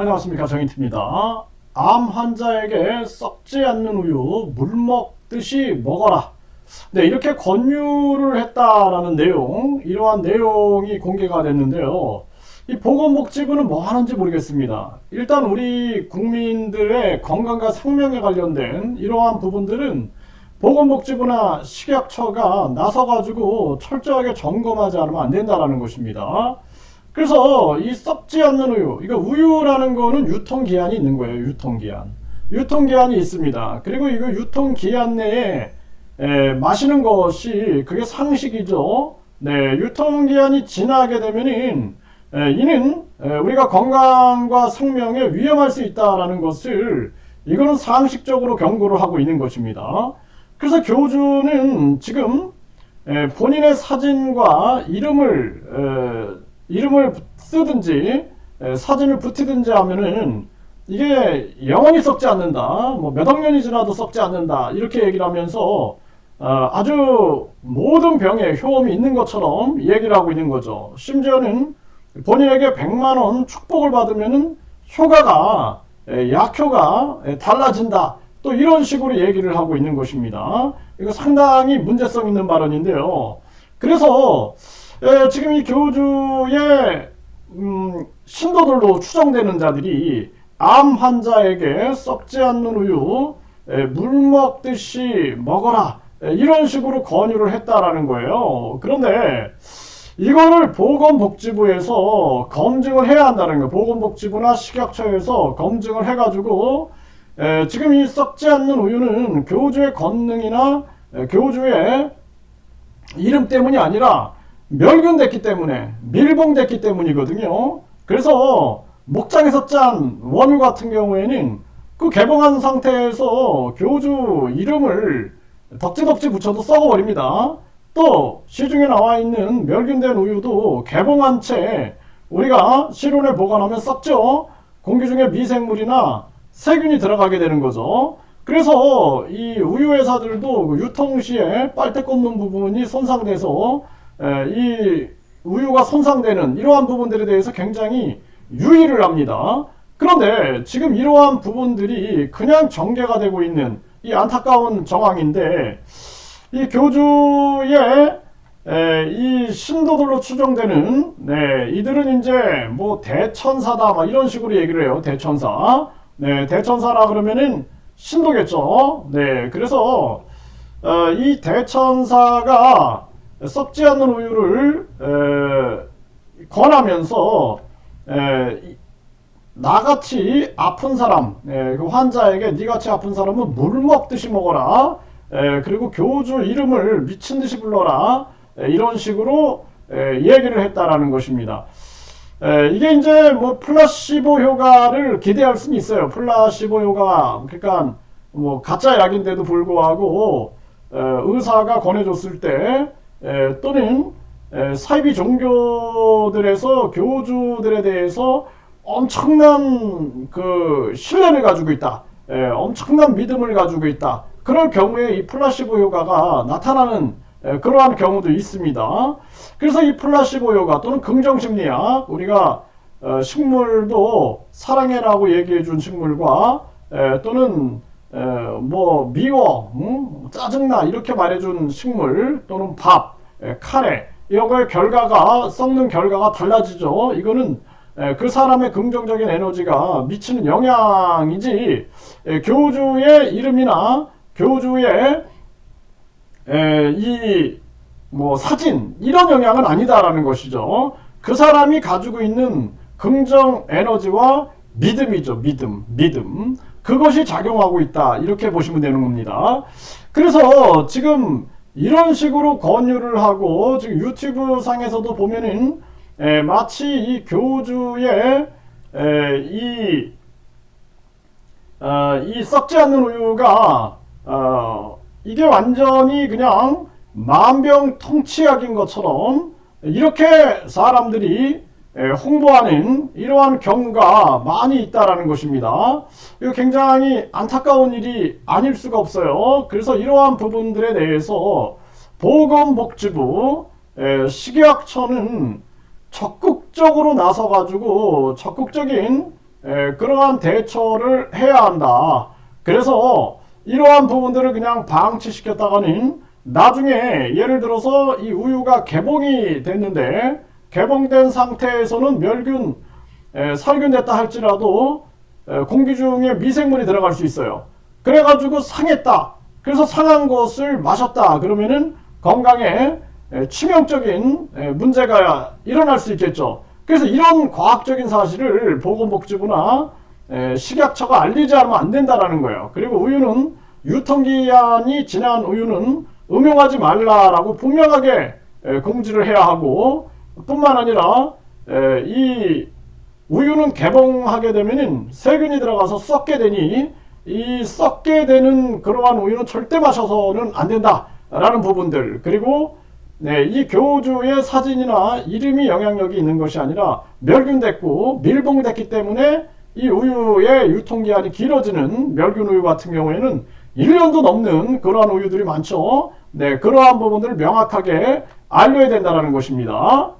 안녕하십니까 정인트입니다. 암 환자에게 썩지 않는 우유 물 먹듯이 먹어라. 네 이렇게 권유를 했다라는 내용 이러한 내용이 공개가 됐는데요. 이 보건복지부는 뭐 하는지 모르겠습니다. 일단 우리 국민들의 건강과 생명에 관련된 이러한 부분들은 보건복지부나 식약처가 나서가지고 철저하게 점검하지 않으면 안 된다라는 것입니다. 그래서 이 썩지 않는 우유, 이거 우유라는 거는 유통기한이 있는 거예요. 유통기한. 유통기한이 있습니다. 그리고 이거 유통기한 내에 에, 마시는 것이 그게 상식이죠. 네, 유통기한이 지나게 되면은 에, 이는 에, 우리가 건강과 생명에 위험할 수 있다라는 것을 이거는 상식적으로 경고를 하고 있는 것입니다. 그래서 교주는 지금 에, 본인의 사진과 이름을 에, 이름을 쓰든지 에, 사진을 붙이든지 하면은 이게 영원히 썩지 않는다. 뭐 몇 억 년이 지나도 썩지 않는다. 이렇게 얘기를 하면서 어, 아주 모든 병에 효험이 있는 것처럼 얘기를 하고 있는 거죠. 심지어는 본인에게 100만 원 축복을 받으면은 효과가 에, 약효가 에, 달라진다. 또 이런 식으로 얘기를 하고 있는 것입니다. 이거 상당히 문제성 있는 발언인데요. 그래서 에, 지금 이 교주의 음, 신도들로 추정되는 자들이 암 환자에게 썩지 않는 우유 에, 물 먹듯이 먹어라 에, 이런 식으로 권유를 했다라는 거예요. 그런데 이거를 보건복지부에서 검증을 해야 한다는 거예요. 보건복지부나 식약처에서 검증을 해가지고 에, 지금 이 썩지 않는 우유는 교주의 권능이나 에, 교주의 이름 때문이 아니라 멸균됐기 때문에 밀봉됐기 때문이거든요. 그래서 목장에서 짠 원유 같은 경우에는 그 개봉한 상태에서 교주 이름을 덕지덕지 붙여도 썩어버립니다. 또 시중에 나와 있는 멸균된 우유도 개봉한 채 우리가 실온에 보관하면 썩죠. 공기 중에 미생물이나 세균이 들어가게 되는 거죠. 그래서 이 우유 회사들도 그 유통 시에 빨대 꽂는 부분이 손상돼서 에, 이 우유가 손상되는 이러한 부분들에 대해서 굉장히 유의를 합니다. 그런데 지금 이러한 부분들이 그냥 전개가 되고 있는 이 안타까운 정황인데 이 교주의 에, 이 신도들로 추정되는 네 이들은 이제 뭐 대천사다 막 이런 식으로 얘기를 해요 대천사 네 대천사라 그러면은 신도겠죠 네 그래서 어, 이 대천사가 썩지 않는 우유를 에, 권하면서 에, 이- 나같이 아픈 사람, 에, 그 환자에게 니같이 아픈 사람은 물 먹듯이 먹어라. 에, 그리고 교주 이름을 미친 듯이 불러라. 에, 이런 식으로 에, 얘기를 했다라는 것입니다. 에, 이게 이제 뭐 플라시보 효과를 기대할 수는 있어요. 플라시보 효과, 그러니까 뭐 가짜 약인데도 불구하고 에, 의사가 권해줬을 때 에, 또는 에, 사이비 종교들에서 교주들에 대해서 엄청난 그 신뢰를 가지고 있다. 에, 엄청난 믿음을 가지고 있다. 그럴 경우에 이 플라시보 효과가 나타나는 에, 그러한 경우도 있습니다. 그래서 이 플라시보 효과 또는 긍정심리학 우리가 어, 식물도 사랑해라고 얘기해 준 식물과 에, 또는 에, 뭐 미워, 음? 짜증나 이렇게 말해준 식물 또는 밥, 에, 카레 이런 거의 결과가 썩는 결과가 달라지죠. 이거는 에, 그 사람의 긍정적인 에너지가 미치는 영향이지 에, 교주의 이름이나 교주의 에, 이, 뭐, 사진, 이런 영향은 아니다라는 것이죠. 그 사람이 가지고 있는 긍정 에너지와 믿음이죠. 믿음, 믿음. 그것이 작용하고 있다. 이렇게 보시면 되는 겁니다. 그래서 지금 이런 식으로 권유를 하고, 지금 유튜브 상에서도 보면은, 에, 마치 이 교주의, 에, 이, 어, 이 썩지 않는 우유가 어, 이게 완전히 그냥 만병통치약인 것처럼 이렇게 사람들이 에, 홍보하는 이러한 경우가 많이 있다라는 것입니다. 이거 굉장히 안타까운 일이 아닐 수가 없어요. 그래서 이러한 부분들에 대해서 보건복지부 에, 식약처는 적극적으로 나서 가지고 적극적인 에, 그러한 대처를 해야 한다. 그래서 이러한 부분들을 그냥 방치시켰다가는 나중에 예를 들어서 이 우유가 개봉이 됐는데 개봉된 상태에서는 멸균 에, 살균됐다 할지라도 에, 공기 중에 미생물이 들어갈 수 있어요. 그래가지고 상했다. 그래서 상한 것을 마셨다. 그러면은 건강에 에, 치명적인 에, 문제가 일어날 수 있겠죠. 그래서 이런 과학적인 사실을 보건복지부나 에, 식약처가 알리지 않으면 안 된다라는 거예요. 그리고 우유는 유통기한이 지난 우유는 음용하지 말라라고 분명하게 에, 공지를 해야 하고 뿐만 아니라 에, 이 우유는 개봉하게 되면은 세균이 들어가서 썩게 되니 이 썩게 되는 그러한 우유는 절대 마셔서는 안 된다라는 부분들 그리고 네, 이 교주의 사진이나 이름이 영향력이 있는 것이 아니라 멸균됐고 밀봉됐기 때문에 이 우유의 유통기한이 길어지는 멸균 우유 같은 경우에는 1년도 넘는 그러한 우유들이 많죠. 네, 그러한 부분들을 명확하게 알려야 된다는 것입니다.